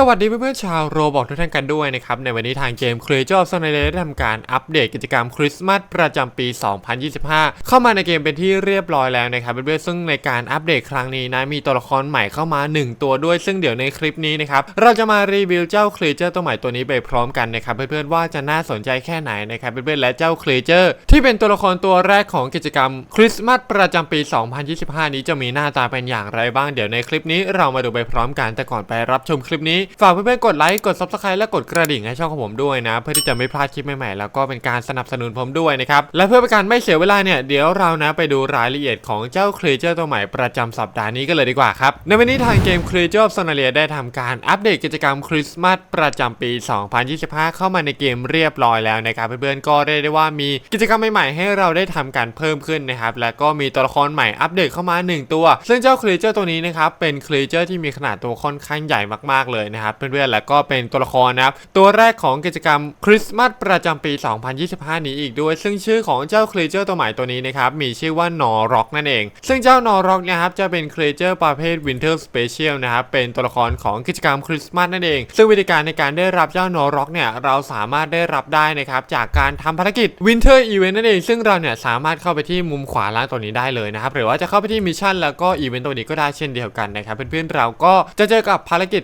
สวัสดีเพื่อนๆชาวโรบอกทุกท่านกันด้วยนะครับ ในวันนี้ทางเกม Creature of s o n a l ได้ทำการอัปเดตกิจกรรมคริสต์มาสประจำปี 2025 เข้ามาในเกมเป็นที่เรียบร้อยแล้วนะครับเพื่อนๆซึ่งในการอัปเดตครั้งนี้นะมีตัวละครใหม่เข้ามา 1 ตัวด้วย ซึ่งเดี๋ยวในคลิปนี้นะครับเราจะมารีวิวเจ้า Creature ตัวใหม่ตัวนี้ไปพร้อมกันนะครับเพื่อนๆว่าจะน่าสนใจแค่ไหนนะครับเพื่อนๆและเจ้า Creature ที่เป็นตัวละครตัวแรกของกิจกรรมคริสต์มาสประจำปี 2025 นี้จะมีหน้าตาเป็นอย่างไรบ้างเดี๋ยวในคลิปนี้เรามาดูไปพร้อมกันแต่ก่อนไปรับชมคลิปนี้ฝากเพื่อนๆกดไลค์กด subscribe และกดกระดิ่งให้ช่องของผมด้วยนะ เพื่อที่จะไม่พลาดคลิปใหม่ๆแล้วก็เป็นการสนับสนุนผมด้วยนะครับและเพื่อเป็นการไม่เสียเวลาเนี่ยเดี๋ยวเรานะไปดูรายละเอียดของเจ้าครีเจอร์ตัวใหม่ประจำสัปดาห์นี้กันเลยดีกว่าครับในวันนี้ทางเกม Creature of Sonalia ได้ทำการอัปเดตกิจกรรมคริสต์มาสประจำปี 2025 เข้ามาในเกมเรียบร้อยแล้วนะครับเพื่อนๆก็เรียกได้ว่ามีกิจกรรมใหม่ๆให้เราได้ทำการเพิ่มขึ้นนะครับและก็มีตัวละครใหม่อัปเดตเข้ามา 1 ตัว ซึ่งเจ้าครีเจอร์ตัวนี้นะครับเป็นครีเจอร์ที่มีขนาดตัวค่อนข้างใหญ่มากๆเลยนะะครับเพื่อนๆและก็เป็นตัวละครนะครับตัวแรกของกิจกรรมคริสต์มาสประจำปี 2025 นี้อีกด้วย ซึ่งชื่อของเจ้าครีเจอร์ตัวใหม่ตัวนี้นะครับมีชื่อว่านอร็อกนั่นเอง ซึ่งเจ้านอร็อกนะครับจะเป็นครีเจอร์ประเภทวินเทอร์สเปเชียลนะครับเป็นตัวละครของกิจกรรมคริสต์มาสนั่นเอง ซึ่งวิธีการในการได้รับเจ้านอร็อกเนี่ยเราสามารถได้รับได้นะครับจากการทำภารกิจวินเทอร์อีเวนต์นั่นเองซึ่งเราเนี่ยสามารถเข้าไปที่มุมขวาล่างตัวนี้ได้เลยนะครับหรือว่าจะเข้าไปที่มิชชั่นแล้วก็อีเวนต์ตัวนี้ก็ได้เช่นเดียวกันนะครับเพื่อนๆเราก็จะเจอกับภารกิจ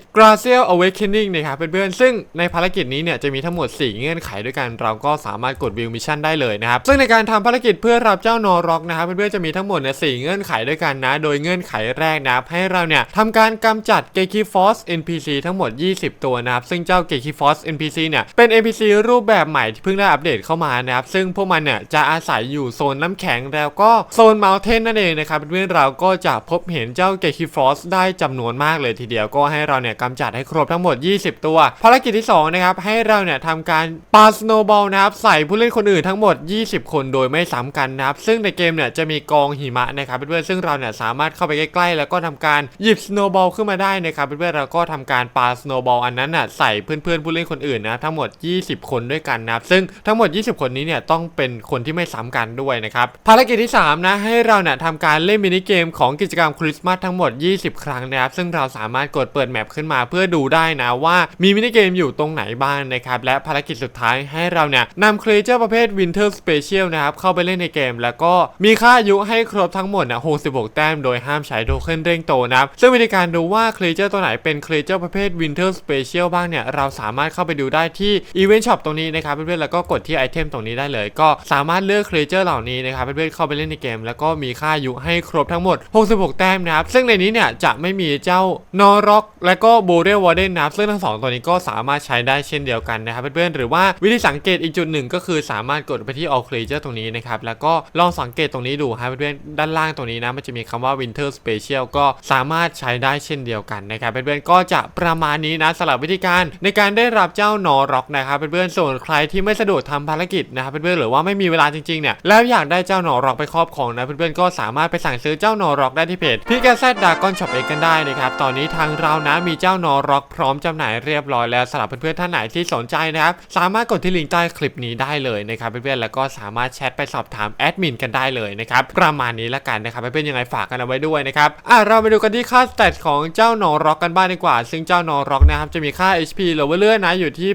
Gracial Awakening นะครับเพื่อนๆ ซึ่งในภารกิจนี้เนี่ยจะมีทั้งหมด 4 เงื่อนไขด้วยกัน เราก็สามารถกดวิวมิชชั่นได้เลยนะครับ ซึ่งในการทำภารกิจเพื่อรับเจ้านอร็อกนะครับเพื่อนๆ จะมีทั้งหมดเนี่ยสเงื่อนไขด้วยกันนะ โดยเงื่อนไขแรกนะให้เราเนี่ยทำการกำจัดเกคิฟอส NPC ทั้งหมด 20 ตัวนะครับ ซึ่งเจ้าเกคิฟอส NPC เนี่ยเป็น NPC รูปแบบใหม่ที่เพิ่งได้อัปเดตเข้ามานะครับ ซึ่งพวกมันเนี่ยจะอาศัยอยู่โซนน้ำแข็งแล้วก็โซนเมลเทนนั่นเองนะครับเพื่อนๆเราก็จะพบเห็นเจ้าเกคิฟอสได้จำนวนมากเลยทีเดียวก็ให้เราเนี่ยกำจัดให้ครบทั้งหมด 20 ตัว ภารกิจที่2นะครับให้เราเนี่ยทำการปาสโนบอลนะครับใส่ผู้เล่นคนอื่นทั้งหมด 20 คนโดยไม่ซ้ำกันนะครับซึ่งในเกมเนี่ยจะมีกองหิมะนะครับเพื่อนๆซึ่งเราเนี่ยสามารถเข้าไปใกล้ๆ แล้วก็ทำการหยิบสโนบอลขึ้นมาได้นะครับเพื่อนๆเราก็ทำการปาสโนบอลอันนั้นน่ะใส่เพื่อนๆผู้เล่นคนอื่นนะทั้งหมด 20 คนด้วยกันนะครับซึ่งทั้งหมด 20 คนนี้เนี่ยต้องเป็นคนที่ไม่ซ้ำกันด้วยนะครับภารกิจที่3นะให้เราเนี่ยทำการเล่นมินิเกมของกิจกรรมคริสต์มาสทั้งหมด 20 ครั้งนะครับซึ่งเราสามารถกดเปิดแมปขึ้นมาเพื่อดูได้นะว่ามีมินิเกมอยู่ตรงไหนบ้างนะครับและภารกิจสุดท้ายให้เราเนี่ยนำครีเจอร์ประเภท Winter Special นะครับเข้าไปเล่นในเกม แล้วก็มีค่าอายุให้ครบทั้งหมดนะ66 แต้มโดยห้ามใช้โทเค็นเร่งโตนะครับซึ่งวิธีการดูว่าครีเจอร์ตัวไหนเป็นครีเจอร์ประเภท Winter Special บ้างเนี่ยเราสามารถเข้าไปดูได้ที่ Event Shop ตรงนี้นะครับเพื่อนๆแล้วก็กดที่ไอเทมตรงนี้ได้เลย ก็สามารถเลือกครีเจอร์เหล่านี้นะครับเพื่อนๆเข้าไปเล่นในเกม แล้วก็มีค่าอายุให้ครบทั้งหมด 66 แต้มนะครับซึ่งในนี้เนี่ยจะไม่มีเจ้านอร็อกและก็โบเรลวอร์เดนนะครับซึ่งทั้งสองตัวนี้ก็สามารถใช้ได้เช่นเดียวกันนะครับเพื่อนๆหรือว่าวิธีสังเกตอีกจุดหนึ่งก็คือสามารถกดไปที่ all creature ตรงนี้นะครับแล้วก็ลองสังเกตตรงนี้ดูครับเพื่อนๆด้านล่างตรงนี้นะมันจะมีคำว่า winter special ก็สามารถใช้ได้เช่นเดียวกันนะครับเพื่อนๆก็จะประมาณนี้นะสำหรับวิธีการในการได้รับเจ้านอร็อกนะครับเพื่อนๆส่วนใครที่ไม่สะดวกทำภารกิจนะครับเพื่อนๆหรือว่าไม่มีเวลาจริงๆเนี่ยแล้วอยากได้เจ้านอร็อกไปครอบครองนะเพื่อนๆก็สามารถไปสั่งซื้อเจ้านอร็อกได้ที่เพจพี่แกซดดากอนช็อปเองกันได้นะครับตอนนี้ทางเรานะมีเจ้านอร็อกพร้อมจำหน่ายเรียบร้อยแล้วสำหรับเพื่อนๆท่านไหนที่สนใจนะครับสามารถกดที่ลิงก์ใต้คลิปนี้ได้เลยนะครับเพื่อนๆแล้วก็สามารถแชทไปสอบถามแอดมินกันได้เลยนะครับประมาณนี้ละกันนะครับเพื่อนๆยังไงฝากกันเอาไว้ด้วยนะครับอะเราไปดูกันที่ค่าสเตตของเจ้านอร็อกกันบ้างดีกว่า ซึ่งเจ้านอร็อกนะครับจะมีค่า HP หรือว่าเลื่อดนะอยู่ที่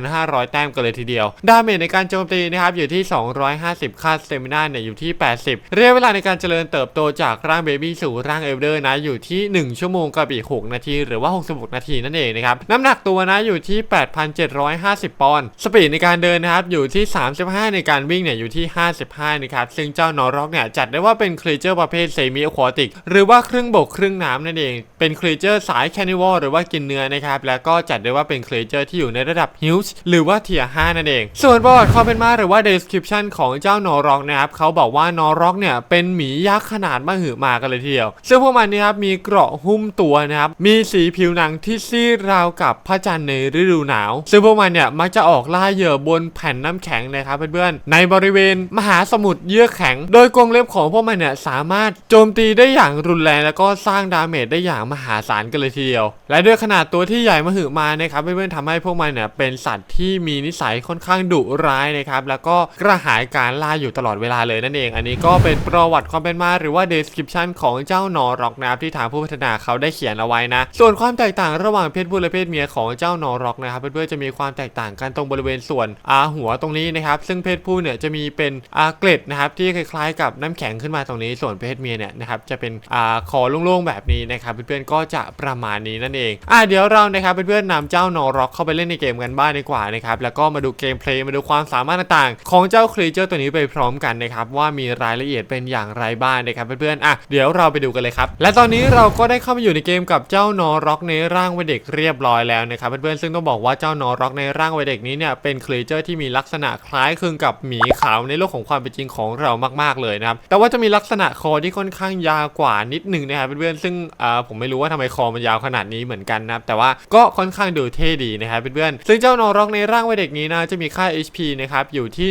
8,500 แต้มกันเลยทีเดียว ดาเมจในการโจมตีนะครับอยู่ที่ 250 ค่าสเตมินาเนี่ยอยู่ที่ 80 เรียกเวลาในการเจริญเติบโตจากร่างเบบี้สู่ร่างเอลเดอร์นะอยู่ที่ 1 ชั่วโมงกับอีก 6 นาที หรือว่า 66 นาทีนั่นเองนะครับน้ำหนักตัวนะอยู่ที่ 8,750 ปอนด์สปีดในการเดินนะครับอยู่ที่ 35 ในการวิ่งเนี่ยอยู่ที่ 55 นะครับซึ่งเจ้านอร็อกเนี่ยจัดได้ว่าเป็นครีเจอร์ประเภทเซมิอควาติกหรือว่าครึ่งบกครึ่งน้ำนั่นเอง เป็นครีเจอร์สายแคนิวอลหรือว่ากินเนื้อนะครับแล้วก็จัดได้ว่าเป็นครีเจอร์ที่อยู่ในระดับฮิลส์หรือว่าเทีย5นั่นเอง ส่วนประวัติความเป็นมาหรือว่า description ของเจ้านอร็อกนะครับเขาบอกว่านอร็อกเนี่ยเป็นหมียักษ์ขนาดมหึมากันเลยทีเดียว ซึ่งพวกมันนะครับมีเกราะหุ้มตัวนะครับมีสีผิวหนังที่ซีดราวกับพระจันทร์ในฤดูหนาว ซึ่งพวกมันเนี่ยมักจะออกล่าเหยื่อบนแผ่นน้ำแข็งนะครับเพื่อนๆในบริเวณมหาสมุทรเยือกแข็ง โดยกรงเล็บของพวกมันเนี่ยสามารถโจมตีได้อย่างรุนแรงแล้วก็สร้างดาเมจได้อย่างมหาศาลกันเลยทีเดียว และด้วยขนาดตัวที่ใหญ่มหึมานะครับเพื่อนๆทำให้พวกมันเนี่ยเป็นสัตว์ที่มีนิสัยค่อนข้างดุร้ายนะครับแล้วก็กระหายการล่าอยู่ตลอดเวลาเลยนั่นเอง อันนี้ก็เป็นประวัติความเป็นมาหรือว่า description ของเจ้านอร็อกนะครับที่ทางผู้พัฒนาเขาได้เขียนเอาไว้นะ ส่วนความแตกต่างระหว่างางเพศผู้และเพศเมียของเจ้านอร็อกนะครับเพื่อนๆจะมีความแตกต่างกันตรงบริเวณส่วนอาหัวตรงนี้นะครับซึ่งเพศผู้เนี่ยจะมีเป็นอาเกล็ดนะครับที่คล้ายๆกับน้ำแข็งขึ้นมาตรงนี้ ส่วนเพศเมียเนี่ยนะครับจะเป็นอาคอโล่งๆแบบนี้นะครับเพื่อนๆก็จะประมาณนี้นั่นเองอะเดี๋ยวเรานะครับเพื่อนๆนำเจ้านอร็อกเข้าไปเล่นในเกมกันบ้างดีกว่านะครับแล้วก็มาดูเกมเพลย์มาดูความสามารถต่างๆ ของเจ้าครีเจอร์ตัวนี้ไปพร้อมกันนะครับว่ามีรายละเอียดเป็นอย่างไรบ้างนะครับเพื่อนๆอะเดี๋ยวเราไปดูกันเลยครับและตอนนี้เราก็ได้เข้ามาอยู่ในเกมกับเจ้านอร็อกในร่างวัยเด็กเรียบร้อยแล้วนะครับเพื่อนๆซึ่งต้องบอกว่าเจ้านอร็อกในร่างวัยเด็กนี้เนี่ยเป็นครีเจอร์ที่มีลักษณะคล้ายคลึงกับหมีขาวในโลกของความเป็นจริงของเรามากๆเลยนะครับแต่ว่าจะมีลักษณะคอที่ค่อนข้างยาวกว่านิดหนึ่งนะครับเพื่อนๆซึ่งอ่าผมไม่รู้ว่าทำไมคอมันยาวขนาดนี้เหมือนกันนะครับแต่ว่าก็ค่อนข้างดูเท่ดีนะครับเพื่อนๆซึ่งเจ้านอร็อกในร่างวัยเด็กนี้นะจะมีค่า HP นะครับอยู่ที่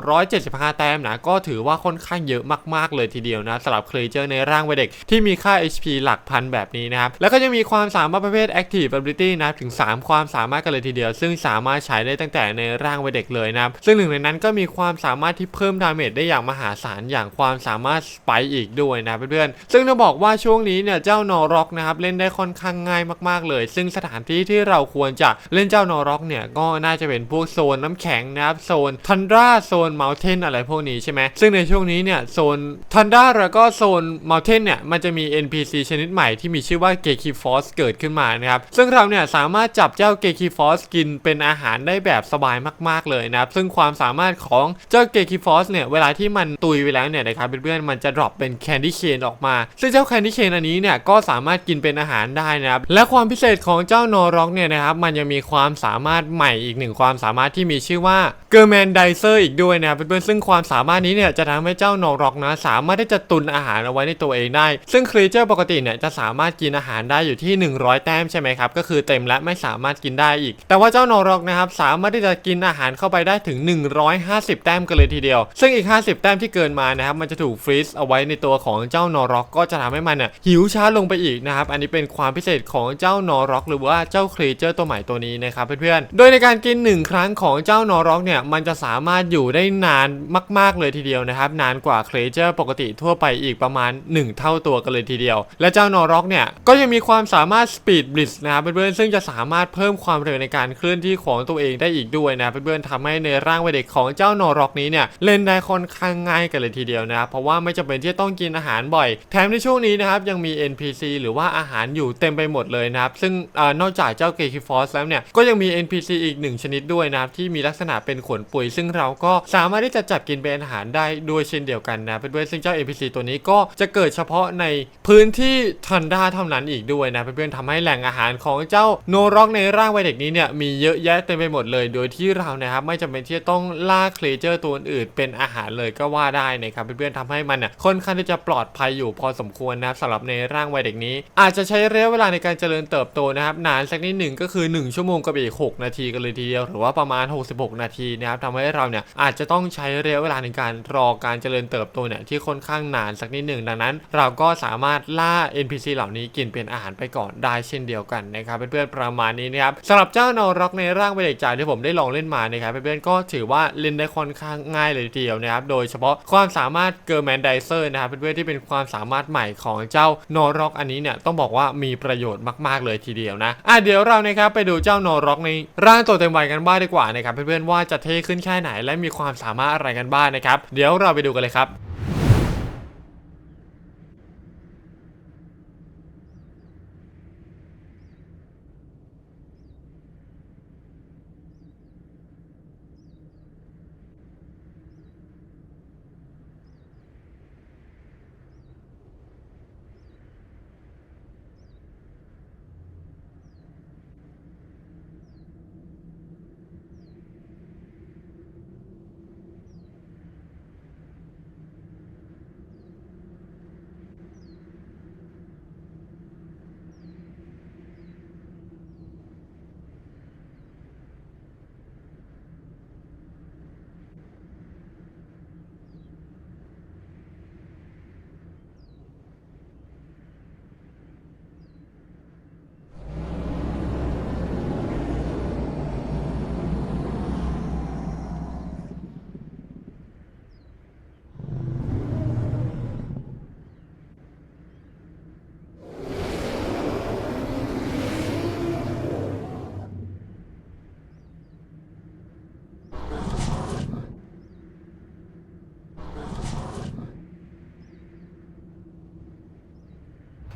1,275 แต้มนะก็ถือว่าค่อนข้างเยอะมากๆเลยทีเดียวนะสำหรับครีเจอร์ในร่างวัยเด็กที่มีค่า HP หลักพันแบบนี้นะครับแล้วก็จะมีความสามารถประเภท Active Ability นะถึง 3 ความสามารถกันเลยทีเดียว ซึ่งสามารถใช้ได้ตั้งแต่ในร่างวัยเด็กเลยนะครับ ซึ่งหนึ่งในนั้นก็มีความสามารถที่เพิ่มดาเมจได้อย่างมหาศาลอย่างความสามารถสไปอีกด้วยนะเพื่อนๆซึ่งต้องบอกว่าช่วงนี้เนี่ยเจ้านอร็อกนะครับเล่นได้ค่อนข้างง่ายมากๆเลย ซึ่งสถานที่ที่เราควรจะเล่นเจ้านอร็อกเนี่ยก็น่าจะเป็นพวกโซนน้ำแข็งนะครับโซนทันดราโซนเมลเทนอะไรพวกนี้ใช่ไหมซึ่งในช่วงนี้เนี่ยโซนทันดราแล้วก็โซนเมลเทนเนี่ยมันจะมี NPC ชนิดใหม่ที่มีชื่อว่าเกคิฟอสเกิดขึ้นมานะครับซึ่งเราเนี่ยสามารถจับเจ้าเกคิฟอสกินเป็นอาหารได้แบบสบายมาก ๆเลยนะครับซึ่งความสามารถของเจ้าเกคิฟอสเนี่ยเวลาที่มันตุยไปแล้วเนี่ยนะครับเพื่อนๆมันจะดรอปเป็นแคนดี้เคนออกมา ซึ่งเจ้าแคนดี้เคนอันนี้เนี่ยก็สามารถกินเป็นอาหารได้นะครับและความพิเศษของเจ้านอร็อกเนี่ยนะครับมันยังมีความสามารถใหม่อีกหนึ่งความสามารถที่มีชื่อว่าเกอร์แมนไดเซอร์อีกด้วยนะครับเพื่อนๆซึ่งความสามารถนี้เนี่ยจะทำให้เจ้านอร็อกนะสามารถที่จะตุนอาหารเอาไว้ในตัวเองได้ ซึ่งครีเจอร์ปกติเนี่ยจะสามารถกินอาหารได้อยู่ที่ 100 แต้มใช่ไหมครับก็คือเต็มและไม่สามารถกินได้อีก แต่ว่าเจ้านอร็อกนะครับสามารถที่จะกินอาหารเข้าไปได้ถึง 150 แต้มกันเลยทีเดียว ซึ่งอีก 50 แต้มที่เกินมานะครับมันจะถูกฟรีซเอาไว้ในตัวของเจ้านอร็อกก็จะทำให้มันเนี่ยหิวช้าลงไปอีกนะครับอันนี้เป็นความพิเศษของเจ้านอร็อก หรือว่าเจ้าครีเจอร์ตัวใหม่ตัวนี้นะครับเพื่อนๆโดยในการกิน 1 ครั้งของเจ้านอร็อกเนี่ยมันจะสามารถอยู่ได้นานมาก ๆเลยทีเดียวนะครับนานกว่าครีเจอร์ปกติทั่วไปอีกประมาณ 1 เท่าตัวกันเลยทีเดียว และเจ้านอร็อกเนี่ยก็ยังมีความสามารถ Speed Blitz นะครับเพื่อนๆซึ่งจะสามารถเพิ่มความเร็วในการเคลื่อนที่ของตัวเองได้อีกด้วยนะเพื่อนๆทำให้ในร่างวัยเด็กของเจ้านอร็อกนี้เนี่ยเล่นได้ค่อนข้างง่ายกันเลยทีเดียวนะครับเพราะว่าไม่จำเป็นที่จะต้องกินอาหารบ่อย แถมในช่วงนี้นะครับยังมี NPC หรือว่าอาหารอยู่เต็มไปหมดเลยนะครับซึ่งอนอกจากเจ้าเกคิฟอสแล้วเนี่ยก็ยังมี NPC อีกหนึ่งชนิดด้วยนะครับที่มีลักษณะเป็นขนปุยซึ่งเราก็สามารถที่จะจับกินเป็นอาหารได้ด้วยเช่นเดียวกันนะเพื่อนๆซึ่งเจ้า NPC ตัวนี้ก็จะเกิดเฉพาะในพื้นที่ทันดาเท่านั้นอีกด้วยนะเพื่อนๆทำให้แหล่งอาหารของเจ้าโนร็อกในร่างวัยเด็กนี้เนี่ยมีเยอะแยะเต็มไปหมดเลย โดยที่เรานะครับไม่จำเป็นที่จะต้องล่าเคลเจอร์ตัวอื่นเป็นอาหารเลยก็ว่าได้นะครับเพื่อนๆทำให้มันน่ะค่อนข้างที่จะปลอดภัยอยู่พอสมควรนะครับสำหรับในร่างวัยเด็กนี้ อาจจะใช้ระยะเวลาในการเจริญเติบโตนะครับนานสักนิดหนึ่งก็คือ 1 ชั่วโมงกับอีก 6 นาทีกันเลยทีเดียวหรือว่าประมาณ 66 นาทีนะครับทำให้เราเนี่ยอาจจะต้องใช้ระยะเวลาในการรอการเจริญเติบโตเนี่ยที่ค่อนข้างนานสักนิดหนึ่งดังนั้น เราก็สามารถล่า NPC เหล่านี้กินเป็นอาหารไปก่อนได้เช่นเดียวกันนะครับเพื่อนๆประมาณนี้นะครับสำหรับเจ้านอร็อกในร่างวัยเด็กจาที่ผมได้ลองเล่นมานะครับเพื่อนๆก็ถือว่าเล่นได้ค่อนข้างง่ายเลยทีเดียวนะครับโดยเฉพาะความสามารถเกอร์แมนไดเซอร์นะครับเพื่อนๆที่เป็นความสามารถใหม่ของเจ้านอร็อกอันนี้เนี่ยต้องบอกว่ามีประโยชน์มากๆเลยทีเดียวนะอะเดี๋ยวเรานะครับไปดูเจ้านอร็อกในร่างตัวเต็มวัยกันบ้างดีกว่านะครับเพื่อนๆว่าจะเท่ขึ้นแค่ไหนและมีความสามารถอะไรกันบ้างนะครับ เดี๋ยวเราไปดูกันเลยครับ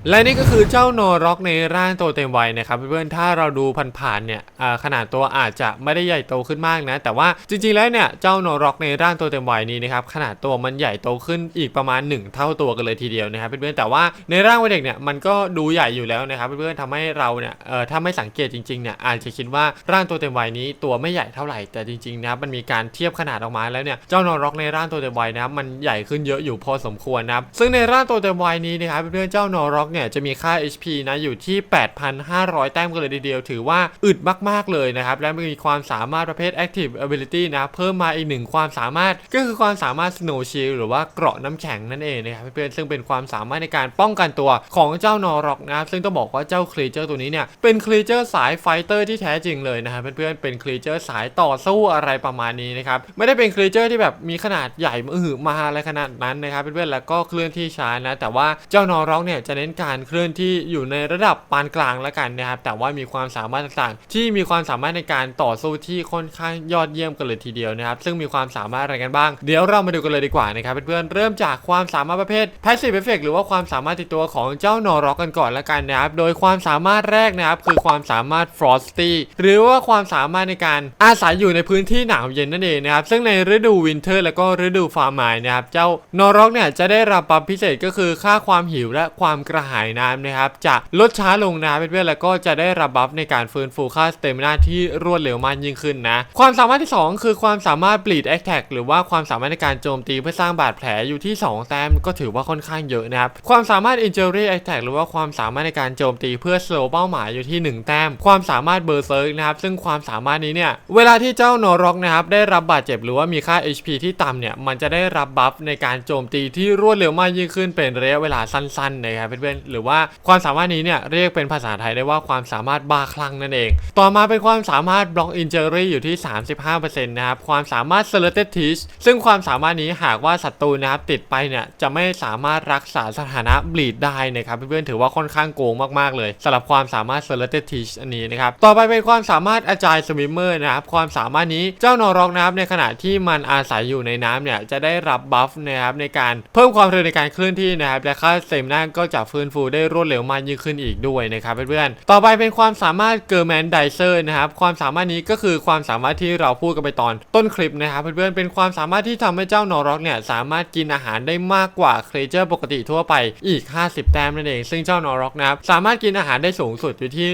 และนี่ก็คือเจ้าโนร็อกในร่างตัวเต็มวัยนะครับเพื่อนๆ ถ้าเราดูผ่านๆเนี่ยขนาดตัวอาจจะไม่ได้ใหญ่โตขึ้นมากนะ แต่ว่าจริงๆ แล้วเนี่ยเจ้าโนร็อกในร่างตัวเต็มวัยนี้นะครับขนาดตัวมันใหญ่โตขึ้นอีกประมาณ 1 เท่าตัวกันเลยทีเดียวนะครับเพื่อนๆ แต่ว่าในร่างวัยเด็กเนี่ยมันก็ดูใหญ่อยู่แล้วนะครับเพื่อนๆทำให้เราเนี่ยเออถ้าไม่สังเกตจริงๆเนี่ยอาจจะคิดว่าร่างตัวเต็มวัยนี้ตัวไม่ใหญ่เท่าไหร่แต่จริงๆนะครับมันมีการเทียบขนาดออกมาแล้วเนี่ยเจ้าโนร็อกในร่างตัวเต็มวัยนะมันใหญ่ขึ้นเยอะอยู่พอสมควรนะซึ่งในร่างตัวเต็มวัยนี้นะครับเพื่อนๆเจ้าโนร็อกเนี่ยจะมีค่า HP นะอยู่ที่ 8,500 แต้มกันเลยทีเดียว ถือว่าอึดมากๆเลยนะครับ และมีความสามารถประเภท Active Ability นะเพิ่มมาอีกหนึ่งความสามารถก็คือความสามารถ Snow Shield หรือว่าเกราะน้ำแข็งนั่นเองนะครับเพื่อนๆซึ่งเป็นความสามารถในการป้องกันตัวของเจ้านอร็อกนะครับซึ่งต้องบอกว่าเจ้าครีเจอร์ตัวนี้เนี่ยเป็นครีเจอร์สายไฟเตอร์ที่แท้จริงเลยนะครับเพื่อนๆเป็นครีเจอร์สายต่อสู้อะไรประมาณนี้นะครับไม่ได้เป็นครีเจอร์ที่แบบมีขนาดใหญ่มือหือมาอะไรขนาดนั้นนะครับเพื่อนๆแล้วก็เคลื่อนที่ช้านะแต่ว่าเจ้านอร็อกเนี่ยจะเน้นการเคลื่อนที่อยู่ในระดับปานกลางแล้วกันนะครับแต่ว่ามีความสามารถต่างๆ ที่มีความสามารถในการต่อสู้ที่ค่อนข้างยอดเยี่ยมกันเลยทีเดียวนะครับซึ่งมีความสามารถอะไรกันบ้าง เดี๋ยวเรามาดูกันเลยดีกว่านะครับเพื่อนๆเริ่มจากความสามารถประเภท Passive Effect หรือว่าความสามารถติดตัวของเจ้านอร็อกกันก่อนแล้วกันนะครับโดยความสามารถแรกนะครับคือความสามารถ Frosty หรือว่าความสามารถในการอาศัยอยู่ในพื้นที่หนาวเย็นนั่นเองนะครับซึ่งในฤดูวินเทอร์แล้วก็ฤดูฟาร์มายนะครับเจ้านอร็อกเนี่ยจะได้รับบัฟพิเศษก็คือค่าความหิวและความกระหายน้ำนะครับจะลดช้าลงนะเพื่อนๆแล้วก็จะได้รับบัฟในการฟื้นฟูค่าสเตมินาที่รวดเร็วมากยิ่งขึ้นนะ ความสามารถที่ 2 คือความสามารถ bleed attack หรือว่าความสามารถในการโจมตีเพื่อสร้างบาดแผลอยู่ที่ 2 แต้มก็ถือว่าค่อนข้างเยอะนะครับความสามารถ injury attack หรือว่าความสามารถในการโจมตีเพื่อ slow เป้าหมายอยู่ที่ 1 แต้ม ความสามารถ berserk นะครับซึ่งความสามารถนี้เนี่ยเวลาที่เจ้านอร็อกนะครับได้รับบาดเจ็บหรือว่ามีค่า HP ที่ต่ำเนี่ยมันจะได้รับบัฟในการโจมตีที่รวดเร็วมากยิ่งขึ้นเป็นระยะเวลาสั้นๆนะครับเพื่อนๆหรือว่าความสามารถนี้เนี่ยเรียกเป็นภาษาไทยได้ว่าความสามารถบ้าคลั่งนั่นเอง ต่อมาเป็นความสามารถ block injury อยู่ที่ 35%นะครับ ความสามารถ selected teach ซึ่งความสามารถนี้หากว่าศัตรูนะครับติดไปเนี่ยจะไม่สามารถรักษาสถานะ bleed ได้นะครับเพื่อนๆถือว่าค่อนข้างโกงมากๆเลยสำหรับความสามารถ selected teach อันนี้นะครับต่อไปเป็นความสามารถ agile swimmer นะครับความสามารถนี้เจ้านอร็อกนะครับในขณะที่มันอาศัยอยู่ในน้ำเนี่ยจะได้รับบัฟนะครับในการเพิ่มความเร็วในการเคลื่อนที่นะครับและค่าเซมนาก็จะฟื้นฟูได้รวดเร็วมากยิ่งขึ้นอีกด้วยนะครับเพื่อนๆ ต่อไปเป็นความสามารถเกอร์แมนไดเซอร์นะครับ ความสามารถนี้ก็คือความสามารถที่เราพูดกันไปตอนต้นคลิปนะครับเพื่อนๆ เป็นความสามารถที่ทำให้เจ้านอร็อกเนี่ยสามารถกินอาหารได้มากกว่าเครเจอร์ปกติทั่วไปอีก 50 แต้มนั่นเอง ซึ่งเจ้านอร็อกนะครับสามารถกินอาหารได้สูงสุดอยู่ที่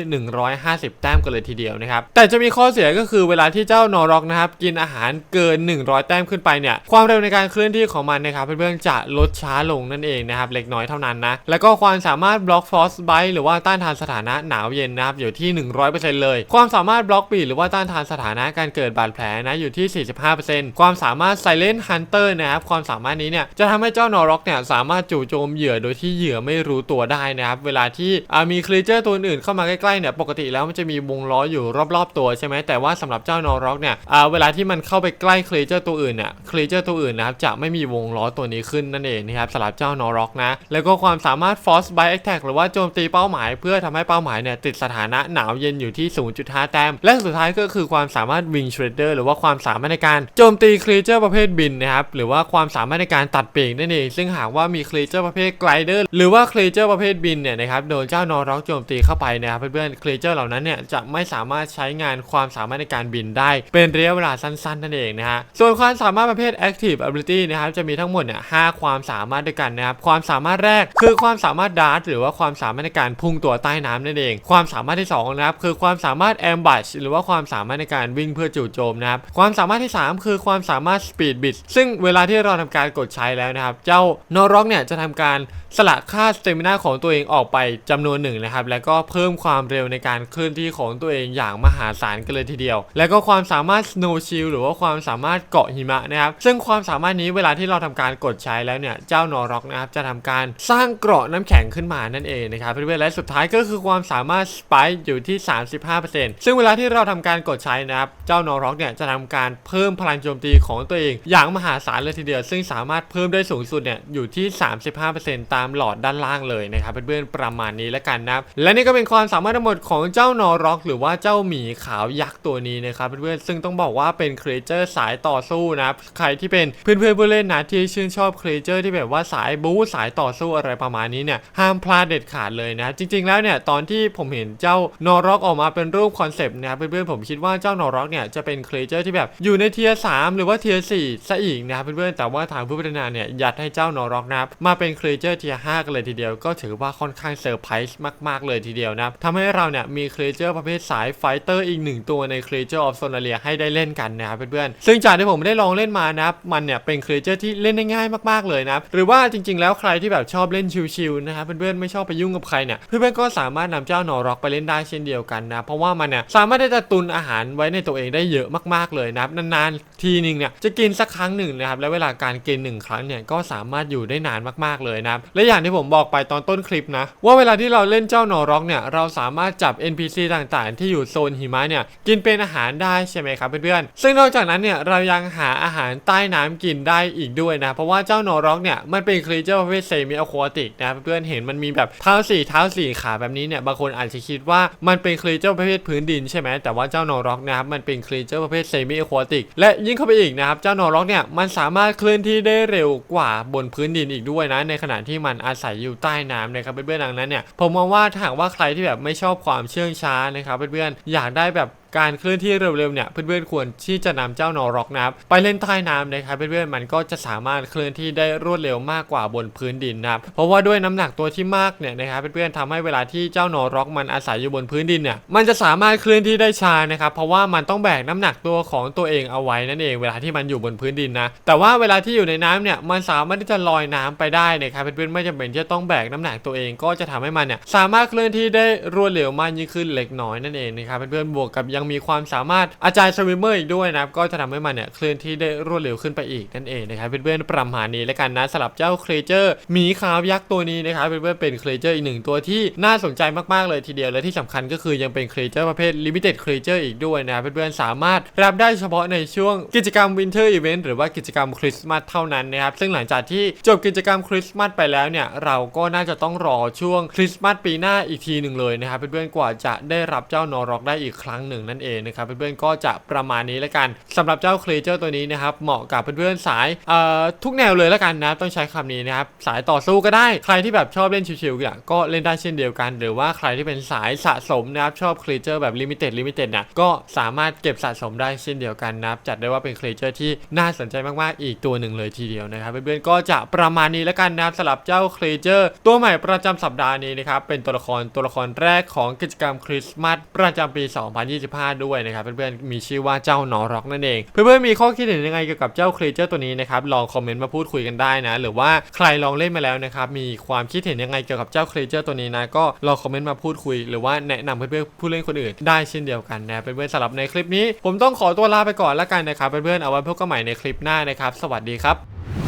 150 แต้มกันเลยทีเดียวนะครับ แต่จะมีข้อเสียก็คือเวลาที่เจ้านอร็อกนะครับกินอาหารเกิน 100 แต้มขึ้นไปเนี่ยความเร็วในการเคลื่อนที่ของมันนะครับเพื่อนๆจะลดช้าลงนั่นเองนะครับเล็กน้อยเท่านั้นนะแล้วก็ความสามารถบล็อกฟอสไบหรือว่าต้านทานสถานะหนาวเย็นนะครับอยู่ที่ 100%เลย ความสามารถบล็อกปีหรือว่าต้านทานสถานะการเกิดบาดแผลนะอยู่ที่ 45%ความสามารถ Silent Hunter นะครับความสามารถนี้เนี่ยจะทำให้เจ้านอร็อกเนี่ยสามารถจู่โจมเหยื่อโดยที่เหยื่อไม่รู้ตัวได้นะครับเวลาที่มีครีเจอร์ตัวอื่นเข้ามาใกล้ๆเนี่ยปกติแล้วมันจะมีวงล้ออยู่รอบๆตัวใช่ไหมแต่ว่าสำหรับเจ้านอร็อกเนี่ยเวลาที่มันเข้าไปใกล้ครีเจอร์ตัวอื่นเนี่ยครีเจอร์ตัวอื่นนะครับจะไม่มีวงล้อตัวนี้ขึ้นนั่นเองนะครับสำหรับเจ้านอร็อกนะแล้วก็ความสามารถ Force by Attack หรือว่าโจมตีเป้าหมาย เพื่อทำให้เป้าหมายเนี่ยติดสถานะหนาวเย็นอยู่ที่ 0.5 แต้ม และสุดท้ายก็คือความสามารถ Wing Shredder หรือว่าความสามารถในการโจมตีครีเจอร์ประเภทบินนะครับหรือว่าความสามารถในการตัดปีกนั่นเองซึ่งหากว่ามีครีเจอร์ประเภท Glider หรือว่าครีเจอร์ประเภทบินเนี่ยนะครับโดนเจ้านอร็อกโจมตีเข้าไปนะครับเพื่อนๆครีเจอร์เหล่านั้นเนี่ยจะไม่สามารถใช้งานความสามารถในการบินได้ เป็นระยะเวลาสั้นๆนั่นเองนะฮะส่วนความสามารถประเภท Active Ability นะครับจะมีทั้งหมดเนี่ยห้าความสามารถด้วยกันนะครับความสามารถแรกคือความสามารถดาร์ตหรือว่าความสามารถในการพุ่งตัวใต้น้ำนั่นเอง ความสามารถที่สองนะครับคือความสามารถแอมบัชหรือว่าความสามารถในการวิ่งเพื่อจู่โจมนะครับความสามารถที่สามคือความสามารถสปีดบิดซึ่งเวลาที่เราทำการกดใช้แล้วนะครับ เจ้านอร็อกเนี่ยจะทำการสละค่าสเตมินาของตัวเองออกไปจำนวนหนึ่งนะครับ แล้วก็เพิ่มความเร็วในการเคลื่อนที่ของตัวเองอย่างมหาศาลกันเลยทีเดียว แล้วก็ความสามารถ Snow Shield หรือว่าความสามารถเกาะหิมะนะครับ ซึ่งความสามารถนี้เวลาที่เราทำการกดใช้แล้วเนี่ย เจ้านอร็อกนะครับจะทำการสร้างเกราะน้ำแข็งขึ้นมานั่นเองนะครับเพื่อนๆและสุดท้ายก็คือความสามารถ Spike อยู่ที่ 35%ซึ่งเวลาที่เราทำการกดใช้นะครับเจ้านอร็อกเนี่ยจะทำการเพิ่มพลังโจมตีของตัวเอง อย่างมหาศาลเลยทีเดียว ซึ่งสามารถเพิ่มได้สูงสุดเนี่ยอยู่ที่ 35%ตามหลอดด้านล่างเลยนะครับเพื่อนๆประมาณนี้แล้วกันนะครับและนี่ก็เป็นความสามารถทั้งหมดของเจ้านอร็อกหรือว่าเจ้าหมีขาวยักษ์ตัวนี้นะครับเพื่อนๆซึ่งต้องบอกว่าเป็นครีเอเจอร์สายต่อสู้นะครับใครที่เป็นเพื่อนๆผู้เล่นนะที่ชื่นชอบครีเอเจอร์ที่แบบว่าสายบู๊สายต่อสู้อะไรประมาณนี้เนี่ยห้ามพลาดเด็ดขาดเลยนะ จริง ๆแล้วเนี่ยตอนที่ผมเห็นเจ้านอร็อกออกมาเป็นรูปคอนเซปต์นะครับเพื่อนๆผมคิดว่าเจ้านอร็อกเนี่ยจะเป็นครีเอเจอร์ที่แบบอยู่ในเทียร์สามหรือว่าเทียร์สี่ซะอีกนะครับเพื่อนๆแต่ว่าทางผู้พัฒนาเนี่ยยัดให้เจ้านอร็อกนะมาเป็นครีเอเจอร์เทียร์ห้ากันเลยทีเดียว ก็ถือว่าค่อนข้างเซอร์ไพรส์มากๆเลยทีเดียวนะทำให้เราเนี่ยมีครีเจอร์ประเภทสายไฟเตอร์อีกหนึ่งตัวในครีเจอร์ออฟโซนาเลียให้ได้เล่นกันนะครับเพื่อนๆซึ่งจากที่ผมได้ลองเล่นมานะมันเนี่ยเป็นครีเจอร์ที่เล่นได้ง่ายมากๆเลยนะหรือว่าจริง ๆ แล้วใครที่แบบชอบเล่นชิลๆนะครับเพื่อนๆไม่ชอบไปยุ่งกับใครเนี่ยเพื่อนๆก็สามารถนำเจ้านอร็อกไปเล่นได้เช่นเดียวกันนะเพราะว่ามันเนี่ยสามารถที่จะตุนอาหารไว้ในตัวเองได้เยอะมากๆเลยนะนานๆทีนึงเนี่ยจะกินสักครั้งหนึ่งนะครับและเวลาการกินหนึ่งครั้งเนี่ยก็สามารถอยู่ได้นานมากๆเลยนะและอย่างที่ผมบอกไปตอนต้นคลิปนะ ว่าเวลาที่เราเล่นเจ้านอร็อกเนี่ยเราสามารถจับ NPC ต่างๆ ที่อยู่โซนหิมะเนี่ยกินเป็นอาหารได้ใช่ไหมครับเพื่อนๆซึ่งนอกจากนั้นเนี่ยเรายังหาอาหารใต้น้ำกินได้อีกด้วยนะ เพราะว่าเจ้านอร็อกเนี่ยมันเป็นครีเจอร์ประเภทเซมิอควาติกนะเพื่อนๆเห็นมันมีแบบเท้าสี่เท้าสี่ขาแบบนี้เนี่ยบางคนอาจจะคิดว่ามันเป็นครีเจอร์ประเภทพื้นดินใช่ไหมแต่ว่าเจ้านอร็อกนะครับมันเป็นครีเจอร์ประเภทเซมิอควาติกและยิ่งเข้าไปอีกนะครับเจ้านอร็อกเนี่ยมันสามารถเคลื่อนที่ได้เร็วกว่าบนพื้นดินอีกด้วยนะในขณะที่มนอาศัยอยู่ใต้น้ำนะครับเพื่อนๆดังนั้นเนี่ยผมมองว่าถ้าหากว่าใครที่แบบไม่ชอบความเชื่องช้านะครับเพื่อนๆอยากได้แบบ การเคลื่อนที่เร็วๆเนี่ยเพื่อนๆควรที่จะนำเจ้านอร็อกนะครับไปเล่นใต้น้ำนะครับเพื่อนๆมันก็จะสามารถเคลื่อนที่ได้รวดเร็วมากกว่าบนพื้นดินนะครับเพราะว่าด้วยน้ำหนักตัวที่มากเนี่ยนะครับเพื่อนๆทำให้เวลาที่เจ้านอร็อกมันอาศัยอยู่บนพื้นดินเนี่ยมันจะสามารถเคลื่อนที่ได้ช้านะครับเพราะว่ามันต้องแบกน้ำหนักตัวของตัวเองเอาไว้นั่นเองเวลาที่มันอยู่บนพื้นดินนะแต่ว่าเวลาที่อยู่ในน้ำเนี่ยมันสามารถที่จะลอยน้ำไปได้นะครับเพื่อนๆไม่จำเป็นที่จะต้องแบกน้ำหนักตัวเองก็จะทำให้มันเนี่ยสามารถเคลื่อนที่ได้รวดเร็วมากยิ่งขึ้นเล็กน้อยนั่นเองนะครับเพื่อนๆบวกกับยังมีความสามารถอาจารย์สวิมเมอร์อีกด้วยนะครับก็จะทำให้มันเนี่ยเคลื่อนที่ได้รวดเร็วขึ้นไปอีกนั่นเองนะครับเพื่อนๆประมาณนี้แล้วกันนะสำหรับเจ้าเครเจอร์หมีขาวยักษ์ตัวนี้นะครับเพื่อนๆเป็นเครเจอร์อีกหนึ่งตัวที่น่าสนใจมากๆเลยทีเดียวและที่สำคัญก็คือยังเป็นเครเจอร์ประเภทลิมิเต็ดเครเจอร์อีกด้วยนะครับเพื่อนๆสามารถรับได้เฉพาะในช่วงกิจกรรมวินเทอร์อีเวนต์หรือว่ากิจกรรมคริสต์มาสเท่านั้นนะครับซึ่งหลังจากที่จบกิจกรรมคริสต์มาสไปแล้วเนี่ยเราก็น่าจะต้องรอช่วงคริสต์มาสปีหน้าอีกทีหนึ่งเลยนะครับเพื่อนๆกว่าจะได้รับเจ้านอร็อกได้อีกครั้งหนึ่งนั่นเองนะครับเพื่อนๆก็จะประมาณนี้แล้วกันสำหรับเจ้าครีเจอร์ตัวนี้นะครับเหมาะกับเพื่อนๆสายเอ่อทุกแนวเลยแล้วกันนะต้องใช้คำนี้นะครับสายต่อสู้ก็ได้ใครที่แบบชอบเล่นชิวๆเนี่ยก็เล่นได้เช่นเดียวกัน หรือว่าใครที่เป็นสายสะสมนะครับชอบครีเจอร์แบบลิมิเต็ดลิมิเต็ดนะก็สามารถเก็บสะสมได้เช่นเดียวกันนะครับจัดได้ว่าเป็นครีเจอร์ที่น่าสนใจมากๆอีกตัวหนึ่งเลยทีเดียวนะครับเพื่อนๆก็จะประมาณนี้แล้วกันนะครับสำหรับเจ้าครีเจอร์ตัวใหม่ประจำสัปดาห์นี้นะครับเป็นตัวละครตัวละครแรกของกิจกรรมคริสต์มาสประจำปี 2025ด้วยนะครับ เพื่อนๆมีชื่อว่าเจ้านอร็อกนั่นเอง เพื่อนๆมีข้อคิดเห็นยังไงเกี่ยวกับเจ้าครเจอร์ตัวนี้นะครับลองคอมเมนต์มาพูดคุยกันได้นะ หรือว่าใครลองเล่นมาแล้วนะครับมีความคิดเห็นยังไงเกี่ยวกับเจ้าครเจอร์ตัวนี้นะก็ลองคอมเมนต์มาพูดคุย หรือว่าแนะนำเพื่อนๆผู้เล่นคนอื่นได้เช่นเดียวกันนะเพื่อนๆสำหรับในคลิปนี้ ผมต้องขอตัวลาไปก่อนแล้วกันนะครับเพื่อนๆเอาไว้พบกันใหม่ในคลิปหน้านะครับ สวัสดีครับ